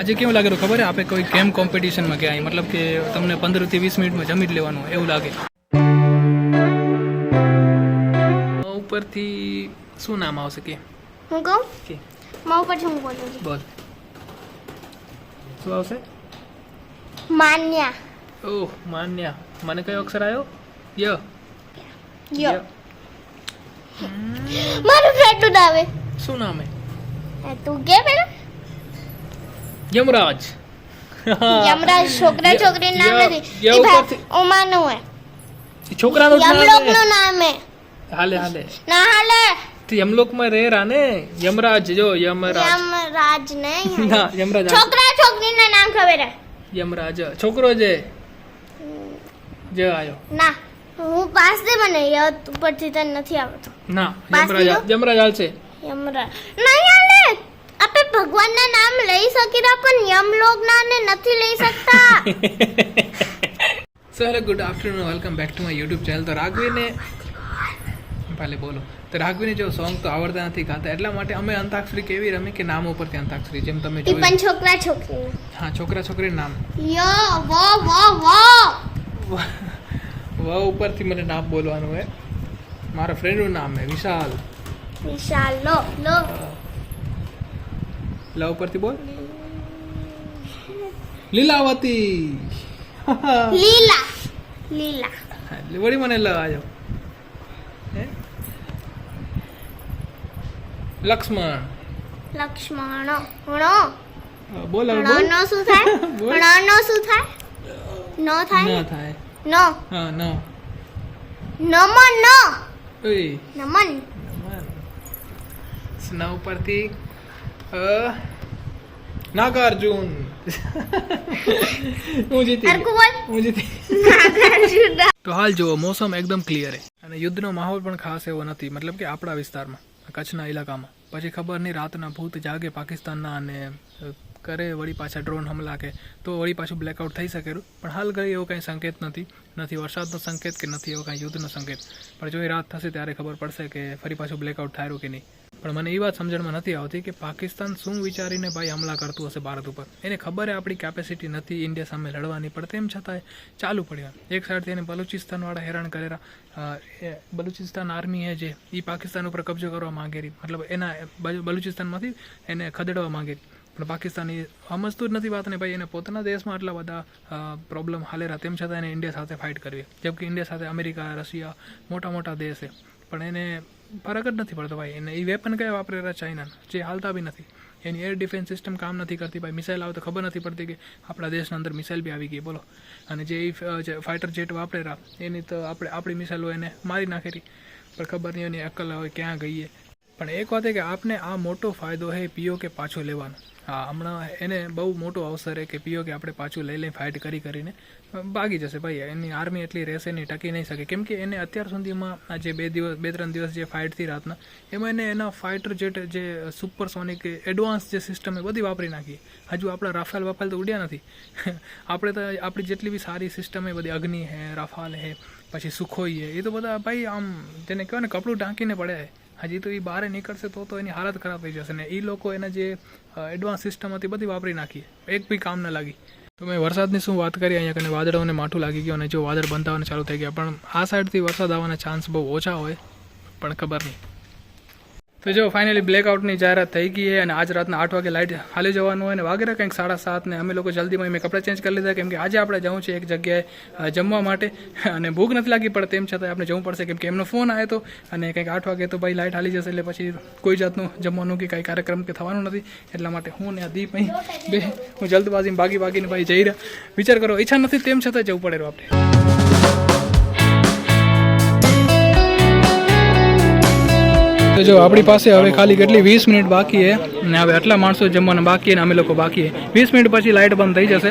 આજે કેવું લાગે ખબર આપણે કોઈ ગેમ કોમ્પિટિશનમાં ગયા મતલબ કે તમને પંદરથી વીસ મિનિટમાં જમી જ લેવાનું એવું લાગે. ઉપરથી શું નામ આવશે કે? હું કહું? કે? મારા ઉપર હું બોલું છું. બોલ. શું આવશે? માન્યા. ઓહ માન્યા. મને કયો અક્ષર આવ્યો ય. ય. મારું ફ્રેન્ડ આવે શું નામ હે? એ તું કે પેલા યમરાજ. યમરાજ છોકરા છોકરી નામ નથી. એ ઈ ભા- હે. છોકરાનું નામ યમલોકનું નામ હે. હાલે હાલે. ના હાલે. યમલોકમાં રહે રા ને યમરાજ જો યમરાજ. યમરાજ ને ના યમરાજ છોકરા છોકરી ના નામ ખબર હે? યમરાજ છોકરો જે. જે આયો. ના હું પાસ દે મને યત ઉપરથી તને નથી આવડતું ના યમરાજ? યમરાજ હાલશે. યમરાજ નહીં આપણે ભગવાનના નામ લઈ શકી રહ્યા પણ યમલોકના ને નથી લઈ શકતા. So hello good afternoon welcome back to my YouTube channel તો રાઘવીને ભલે બોલો. તો રાઘવીને જો સોંગ તો આવડતા નથી ગાતા એટલા માટે અમે અંતાક્ષરી કેવી રમી કે નામ ઉપરથી અંતાક્ષરી જેમ તમે એ પણ જોયું. છોકરા છોકરી. હા છોકરા છોકરી નામ. યો વો વો વો. વ ઉપરથી મને નામ બોલવાનું હે. મારા ફ્રેન્ડનું નામ હે વિશાલ. વિશાલ લો લો. લ ઉપરથી બોલ. લીલાવતી. લીલા લીલા. વળી મને લ? લક્ષ્મણ. લક્ષ્મણો હા, બોલ બોલ. શું થાય? બોલ. હણો શું થાય? નો થાય ન થાય? નો. હા ન. નમન નો. ઓય. નમન. સ્ના ઉપરથી નાગાર્જુન હું જીતી હું જીતી તો હાલ જુઓ મોસમ એકદમ ક્લિયર છે. અને યુદ્ધનો માહોલ પણ ખાસ એવો નથી મતલબ કે આપણા વિસ્તારમાં કચ્છના ઇલાકામાં. પછી ખબર નહીં રાતના ભૂત જાગે પાકિસ્તાનના અને કરે વળી પાછા ડ્રોન હમલા કે તો વળી પાછું બ્લેકઆઉટ થઈ શકે પણ હાલ ઘડી એવો કંઈ સંકેત નથી. નથી વરસાદનો સંકેત કે નથી એવો કાંઈ યુદ્ધનો સંકેત. પણ જો એ રાત થશે ત્યારે ખબર પડશે કે ફરી પાછું બ્લેકઆઉટ થાયું કે નહીં. પણ મને એ વાત સમજણમાં નથી આવતી કે પાકિસ્તાન શું વિચારીને ભાઈ હમલા કરતું હશે ભારત ઉપર. એને ખબર છે આપણી કેપેસિટી નથી, ઇન્ડિયા સામે લડવાની, પણ તેમ છતાંય ચાલુ પડ્યા. એક સાઈડથી એને બલુચિસ્તાનવાળા હેરાન કરેલા એ બલુચિસ્તાન આર્મી હે જે એ પાકિસ્તાન ઉપર કબજો કરવા માંગે મતલબ એના બલ- બલુચિસ્તાનમાંથી એને ખદેડવા માંગે પણ પાકિસ્તાન એ સમજતું જ નથી વાતને ભાઈ, એને પોતાના દેશમાં આટલા બધા પ્રોબ્લેમ હાલેરા તેમ છતાં એને ઇન્ડિયા સાથે ફાઇટ કરવી. જેમ કે ઇન્ડિયા સાથે અમેરિકા, રશિયા મોટા મોટા દેશ છે. પણ એને ફરક જ નથી પડતો ભાઈ. એને એ વેપન કયા વાપરે રહ્યા ચાઇનાના જે હાલતા બી નથી. એની એર ડિફેન્સ સિસ્ટમ કામ નથી કરતી ભાઈ. મિસાઇલ આવે તો ખબર નથી પડતી કે આપણા દેશના અંદર મિસાઇલ બી આવી ગઈ. બોલો. અને જે જે ફાઇટર જેટ વાપરેલા, એની તો આપણે, આપણી મિસાઇલો એને મારી નાખેલી. પણ ખબર નહીં એની અક્કલ હોય ક્યાં ગઈ છે પણ એક વાત એ કે આપને આ મોટો ફાયદો છે પીઓ કે પાછો લેવાનો. હા, હમણાં એને બહુ મોટો અવસર છે કે પીઓ કે આપણે પાછું લઈ લઈ ફાઇટ કરી કરીને ભાગી જશે ભાઈ. એની આર્મી એટલી રહેશે નહીં, ટકી નહીં શકે. કેમ કે એને અત્યાર સુધીમાં આ જે બે દિવસ, બે ત્રણ દિવસ જે ફાઇટ થઈ રાતના, એમાં એને એના ફાઇટર જેટ જે સુપરસોનિક એડવાન્સ જે સિસ્ટમ એ બધી વાપરી નાખી. હજુ આપણા રાફેલ વાફેલ તો ઉડ્યા નથી. આપણે તો આપણી જેટલી બી સારી સિસ્ટમ એ બધી અગ્નિ હે રાફાલ હે, પછી સુખોઈ હે, એ તો બધા ભાઈ આમ જેને કહેવાય ને કપડું ઢાંકીને પડે હજી તો એ બહાર નીકળશે તો તો એની હાલત ખરાબ થઈ જશે ને એ લોકો એના જે એડવાન્સ સિસ્ટમ હતી બધી વાપરી નાખી. એક બી કામ ન લાગી. તો મેં વરસાદની શું વાત કરી અહીંયા કને વાદળોને માઠું લાગી ગયું અને જો વાદળ બંધાવાના ચાલુ થઈ ગયા. પણ આ સાઈડથી વરસાદ આવવાના ચાન્સ બહુ ઓછા હોય. પણ ખબર નહીં. તો જો ફાઇનલી બ્લેકઆઉટની જાહેરાત થઈ ગઈ અને આજ રાતના આઠ વાગે લાઇટ હાલી જવાનું હોય અને વાગેરા કંઈક સાડા સાત ને અમે લોકો જલ્દીમાં મેં કપડાં ચેન્જ કરી લીધા કેમ કે આજે આપણે જવું છે એક જગ્યાએ જમવા માટે. અને ભૂખ નથી લાગી પડે તેમ છતાં આપણે જવું પડશે કેમ કે એમનો ફોન આવ્યો હતો અને કંઈક આઠ વાગે તો ભાઈ લાઇટ હાલી જશે એટલે પછી કોઈ જાતનું જમવાનું કે કાંઈ કાર્યક્રમ કે થવાનું નથી. એટલા માટે હું ને આ દીપ અહીં બે હું જલ્દબાજીમાં ભાગી ભાગીને ભાઈ જઈ રહ્યા. વિચાર કરો, ઈચ્છા નથી તેમ છતાં જવું પડે આપણે. તો જો આપણી પાસે હવે ખાલી કેટલી વીસ મિનિટ બાકી છે અને હવે આટલા માણસો જમવાના બાકી અને અમે લોકો બાકી વીસ મિનિટ પછી લાઇટ બંધ થઈ જશે.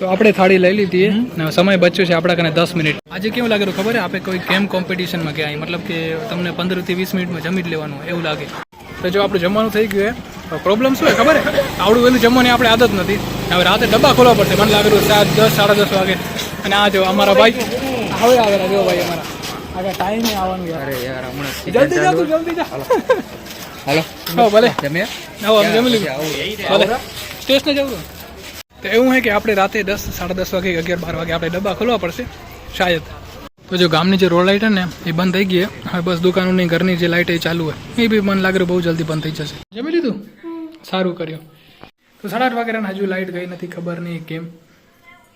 તો આપણે થાળી લઈ લીધી ને સમય બચ્યો છે આપણા કને દસ મિનિટ. આજે કેવું લાગેલું ખબર છે? આપણે કોઈ ગેમ કોમ્પિટિશનમાં ગયા મતલબ કે તમને પંદરથી વીસ મિનિટમાં જમી જ લેવાનું એવું લાગે. તો જો આપણું જમવાનું થઈ ગયું છે. પ્રોબ્લેમ શું છે? ખબર આવડું વહેલું જમવાની આપણે આદત નથી. હવે રાતે ડબ્બા ખોલવા પડશે. મને લાગેલું સાત, દસ, સાડા દસ વાગે. અને આ જો અમારા ભાઈ હવે આવેલા જો ભાઈ અમારા. આગળ ટાઈમ આવવાનું યાર અરે યાર હમણાં જલ્દી જા તું જલ્દી જા હાલો. હો ભલે. જમે આવો અમે જમી લીધું ભલે. સ્ટેશને જવું તો એવું છે કે આપણે રાતે દસ સાડા દસ વાગે અગિયાર બાર વાગે આપણે ડબ્બા ખોલવા પડશે. શાયદ. તો જો ગામની જે રોડ લાઇટ છે ને એ બંધ થઈ ગઈ હવે બસ દુકાનોની ઘરની જે લાઇટ એ ચાલુ હોય એ બી મને લાગે બહુ જલ્દી બંધ થઈ જશે. જમી લીધું? સારું કર્યું. તો સાડા આઠ વાગ્યાના હજુ લાઇટ ગઈ નથી ખબર નહીં કેમ.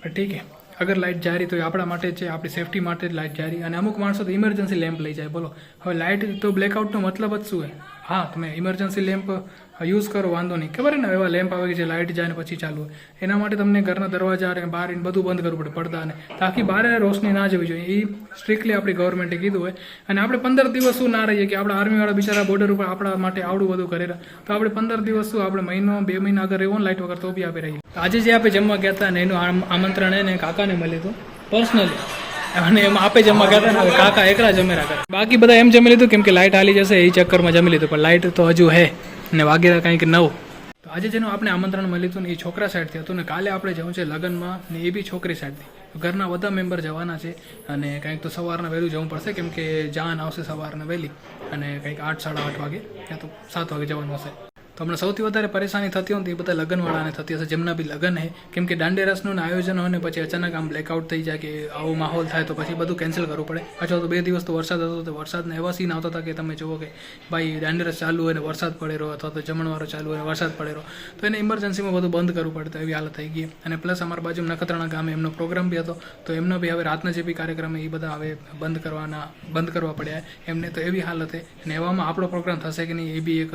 પણ ઠીક છે અગર લાઇટ જારી તો એ આપણા માટે છે, આપણી સેફટી માટે જ લાઇટ જારી. અને અમુક માણસો તો ઇમરજન્સી લેમ્પ લઈ જાય. બોલો. હવે લાઇટ તો બ્લેકઆઉટનો મતલબ જ શું હોય હા, તમે ઇમરજન્સી લેમ્પ યુઝ કરો, વાંધો નહીં. ખબર ને એવા લેમ્પ આવે છે લાઇટ જાય ને પછી ચાલુ એના માટે તમને ઘરના દરવાજા અને બહાર બધું બંધ કરવું પડે પડદાને તાકી બહાર રોશની ના જવી જોઈએ. એ સ્ટ્રિક્ટલી આપણી ગવર્મેન્ટે કીધું હોય. અને આપણે પંદર દિવસ શું ના રહીએ કે આપણા આર્મીવાળા બિચારા બોર્ડર ઉપર આપણા માટે આવડું બધું કરેલા તો આપણે પંદર દિવસ શું, આપણે મહિનો, બે મહિના આગળ રહેવું લાઇટ વગર તો બી આપી રહીએ. આજે જે આપણે જમવા ગયા હતા ને, એનું આમ- આમંત્રણ એને કાકાને મળ્યું હતું. પર્સનલી અને એમ આપે જમવા ગયા હતા કાકા એકલા જમી રાખે. બાકી બધા એમ જમી લીધું? કેમ કે લાઇટ હાલી જશે, એ ચક્કરમાં જમી લીધું. પણ લાઇટ તો હજુ હે. ને વાગેલા કંઈક નવ. તો આજે જેનું આપણે આમંત્રણ મળ્યું હતું ને એ છોકરા સાઈડથી હતું ને કાલે આપણે જવું છે લગ્નમાં ને એ બી છોકરી સાઈડથી. ઘરના બધા મેમ્બર જવાના છે અને કંઈક તો સવારના વહેલું જવું પડશે કેમ કે જાન આવશે સવારના વહેલી અને કંઈક આઠ, સાડા આઠ વાગે. ક્યાં તો સાત વાગે જવાનું હશે. તો હમણાં સૌથી વધારે પરેશાની થતી હોય તો એ બધા લગ્નવાળાને થતી હશે, જેમના બી લગ્ન હે કેમ કે દાંડેરસનું આયોજન હોય ને પછી અચાનક આમ બ્લેકઆઉટ થઈ જાય કે આવો માહોલ થાય તો પછી બધું કેન્સલ કરવું પડે. અથવા તો બે દિવસ તો વરસાદ હતો તો વરસાદના એવા સીન આવતા હતા કે તમે જુઓ કે ભાઈ દાંડેરસ ચાલુ હોય ને વરસાદ પડે રહો અથવા તો જમણવારો ચાલુ હોય ને વરસાદ પડે રહ્યો. તો એને ઇમરજન્સીમાં બધું બંધ કરવું પડતું એવી હાલત થઈ ગઈ. અને પ્લસ અમારા બાજુ નખત્રાણા ગામે એમનો પ્રોગ્રામ બી હતો, તો એમનો બી હવે રાતના જે બી કાર્યક્રમ એ બધા હવે બંધ કરવાના, બંધ કરવા પડ્યા એમને તો એવી હાલત છે. અને એવામાં આપણો પ્રોગ્રામ થશે કે નહીં એ બી એક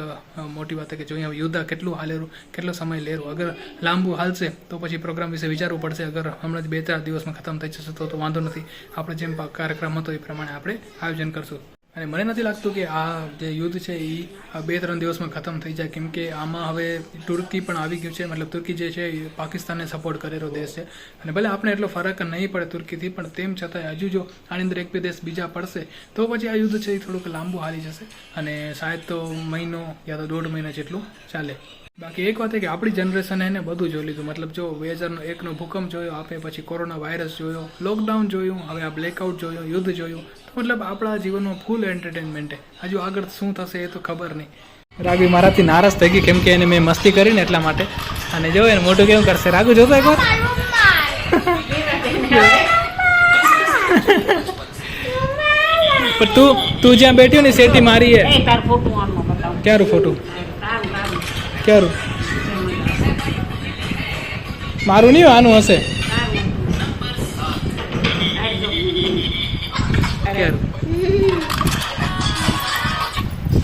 મોટી વાત કે જો અહીંયા યુદ્ધ કેટલું હાલેરું કેટલો સમય લેરું અગર લાંબુ હાલશે, તો પછી પ્રોગ્રામ વિશે વિચારવું પડશે. અગર હમણાં જ બે ચાર દિવસમાં ખતમ થઈ જશે તો વાંધો નથી. આપણે જેમ કાર્યક્રમ હતો એ પ્રમાણે આપણે આયોજન કરશું. અને મને નથી લાગતું કે આ જે યુદ્ધ છે એ આ બે ત્રણ દિવસમાં ખતમ થઈ જાય, કેમ કે આમાં હવે તુર્કી પણ આવી ગયું છે, મતલબ તુર્કી જે છે એ પાકિસ્તાનને સપોર્ટ કરેલો દેશ છે. અને ભલે આપણે એટલો ફરક નહીં પડે તુર્કીથી, પણ તેમ છતાંય હજુ જો આની અંદર એક બે દેશ બીજા પડશે, તો પછી આ યુદ્ધ છે એ થોડુંક લાંબુ હાલી જશે. અને શાયદ તો મહિનો યા તો દોઢ મહિના જેટલું ચાલે. બાકી એક વાત કે આપણી જનરેશને એને બધું જોઈ લીધું. મતલબ જો બે હજારનો એકનો ભૂકંપ જોયો આપે પછી કોરોના વાયરસ જોયો લોકડાઉન જોયું હવે આ બ્લેકઆઉટ જોયો યુદ્ધ જોયું. મતલબ આપણા જીવનમાં ફૂલ એન્ટરટેનમેન્ટ છે હજુ આગળ શું થશે એ તો ખબર નહીં. રાગી મારાથી નારાજ થઈ ગઈ કેમ કે એને મેં મસ્તી કરી ને એટલા માટે. અને જો એને મોટું કેવું કરશે? રાગુ જોતો એકવાર? પણ તું તું જ્યાં બેઠ્યું ને સેટી મારી હે એ તાર ફોટું આમાં બતાવું. ક્યારું ફોટું ક્યારું મારું નહીં આનું હશે ક્યારું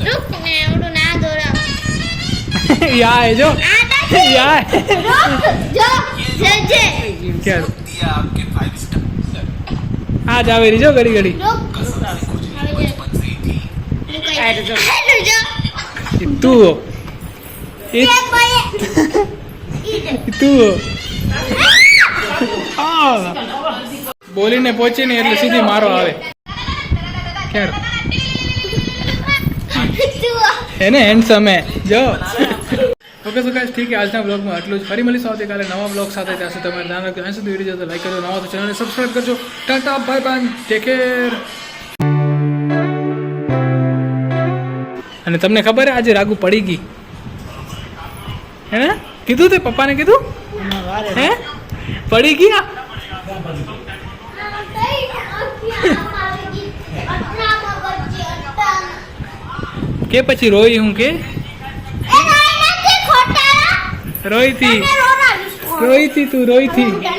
રૂક ને એવડું ના દોરાવ યા હે જો યાય જો જે જે ક્યારું આ આવે રહી જો ઘડી ઘડી તું તું. બોલીને પહોંચી ને એટલે સીધી મારો આવે. ક્યારે એને હેન્ડસમ હે જો. ઓકે સો ગાઈસ ઠીક છે, આજના બ્લોગમાં આટલું જ. ફરી મળીશું આવતીકાલે નવા બ્લોગ સાથે. ત્યાં સુધી તમારે ધ્યાન રાખજો. અહીં સુધી વીડિયો તો લાઈક કરજો, નવા તો ચેનલને સબસ્ક્રાઈબ કરજો. Tata bye bye take care અને તમને ખબર આજે રાગુ પડી ગઈ. હે ને કીધું તે પપ્પાને કીધું હે પડી ગયા કે પછી રોઈ હું કે રોઈ થી રોઈ થી તું રોઈ થી